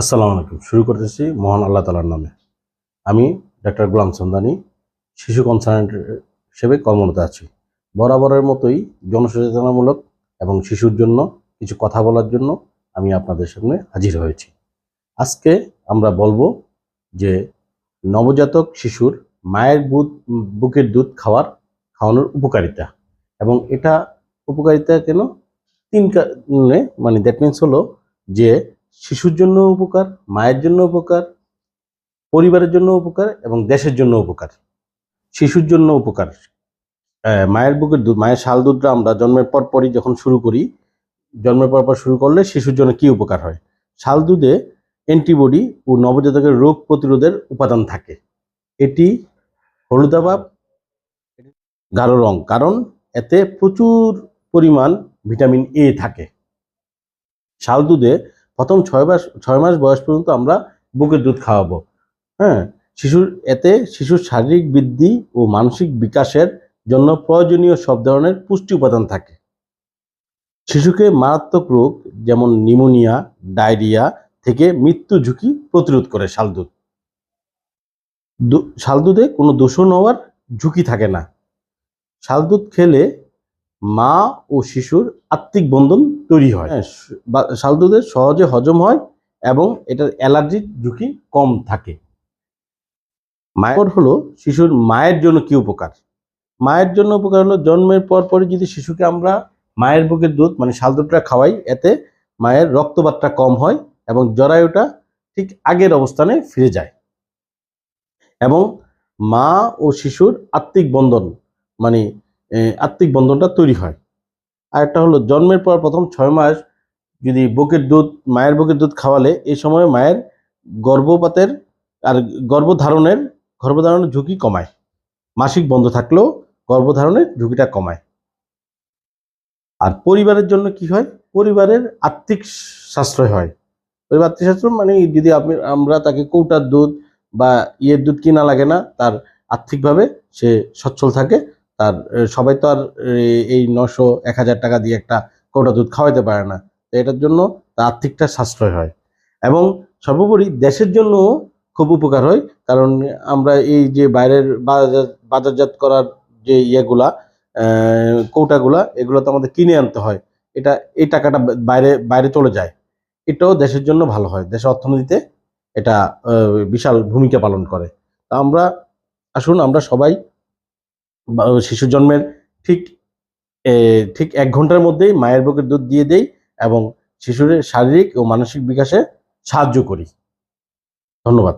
আসসালামু আলাইকুম। শুরু করতেছি মহান আল্লাহ তালার নামে। আমি ডাক্তার গোলাম সন্দানি শিশু কনসার্ট হিসেবে কর্মরত আছি। বরাবরের মতোই জনসচেতনামূলক এবং শিশুর জন্য, কিছু কথা বলার জন্য আমি আপনাদের সামনে হাজির হয়েছি। আজকে আমরা বলব যে নবজাতক শিশুর মায়ের বুধ বুকের দুধ খাওয়ার, খাওয়ানোর উপকারিতা এবং এটা উপকারিতা কেন? তিন মানে দ্যাট মিনস হলো যে শিশুর জন্য উপকার, মায়ের জন্য উপকার, পরিবারের জন্য উপকার এবং দেশের জন্য উপকার। শিশুর জন্য উপকার। মায়ের বুকের দুধ, মায়ের শাল দুধটা আমরা জন্মের পর পরই যখন শুরু করি, জন্মের পর পর শুরু করলে শিশুর জন্য কি উপকার হয়? শাল দুধে অ্যান্টিবডি ও নবজাতকের রোগ প্রতিরোধের উপাদান থাকে। এটি হলুদাভাব গাঢ় রং, কারণ এতে প্রচুর পরিমাণ ভিটামিন এ থাকে। শাল দুধে প্রথম ছয় মাস ছয় মাস বয়স পর্যন্ত আমরা বুকের দুধ খাওয়াবো। হ্যাঁ শিশুর, এতে শিশুর শারীরিক বৃদ্ধি ও মানসিক বিকাশের জন্য প্রয়োজনীয় সব ধরনের পুষ্টি উপাদান থাকে। শিশুকে মারাত্মক রোগ যেমন নিউমোনিয়া ডায়রিয়া থেকে মৃত্যু ঝুঁকি প্রতিরোধ করে শালদুধ দু- শালদুধে কোনো দূষণ হওয়ার ঝুঁকি থাকে না। শালদুধ খেলে মা ও শিশুর আত্মিক বন্ধন তৈরি হয়। হ্যাঁ, স- বা- সহজে হজম হয় এবং এটার অ্যালার্জির ঝুঁকি কম থাকে। মায়ের হলো শিশুর মায়ের জন্য কি উপকার? মায়ের জন্য উপকার হলো জন্মের পর পরে যদি শিশুকে আমরা মায়ের বুকের দুধ মানে শাল দুধটা খাওয়াই এতে মায়ের রক্তপাতটা কম হয় এবং জরায়ুটা ঠিক আগের অবস্থানে ফিরে যায়। এবং মা ও শিশুর আত্মিক বন্ধন মানে আত্মিক বন্ধনটা তৈরি হয়। আর একটা হলো জন্মের পর প্রথম ছয় মাস যদি বুকের দুধ, মায়ের বুকের দুধ খাওয়ালে, এই সময় মায়ের গর্ভপাতের আর গর্ভধারণের গর্ভধারণের ঝুঁকি কমায়। মাসিক বন্ধ থাকলেও গর্ভধারণের ঝুঁকিটা কমায়। আর পরিবারের জন্য কি হয়? পরিবারের আর্থিক সাশ্রয় হয়। আর্থিক সাশ্রয় মানে যদি আপনি, আমরা তাকে কৌটার দুধ বা ইয়ের দুধ কিনা লাগে না, তার আর্থিকভাবে সে সচ্ছল থাকে। তার সবাই তো আর এই নশো এক হাজার টাকা দিয়ে একটা কৌটা দুধ খাওয়াইতে পারে না। তো এটার জন্য তার আর্থিকটা সাশ্রয় হয়। এবং সর্বোপরি দেশের জন্য খুব উপকার হয়। কারণ আমরা এই যে বাইরের বাজারজাত করার যে ইয়েগুলা কৌটাগুলা, এগুলো তো আমাদের কিনে আনতে হয়। এটা, এই টাকাটা বাইরে বাইরে চলে যায়। এটাও দেশের জন্য ভালো হয়। দেশের অর্থনীতিতে এটা বিশাল ভূমিকা পালন করে। তা আমরা, আসুন আমরা সবাই শিশু জন্মের ঠিক ঠিক এক ঘণ্টার মধ্যেই মায়ের বুকের দুধ দিয়ে দেই এবং শিশুর শারীরিক ও মানসিক বিকাশে সাহায্য করি। ধন্যবাদ।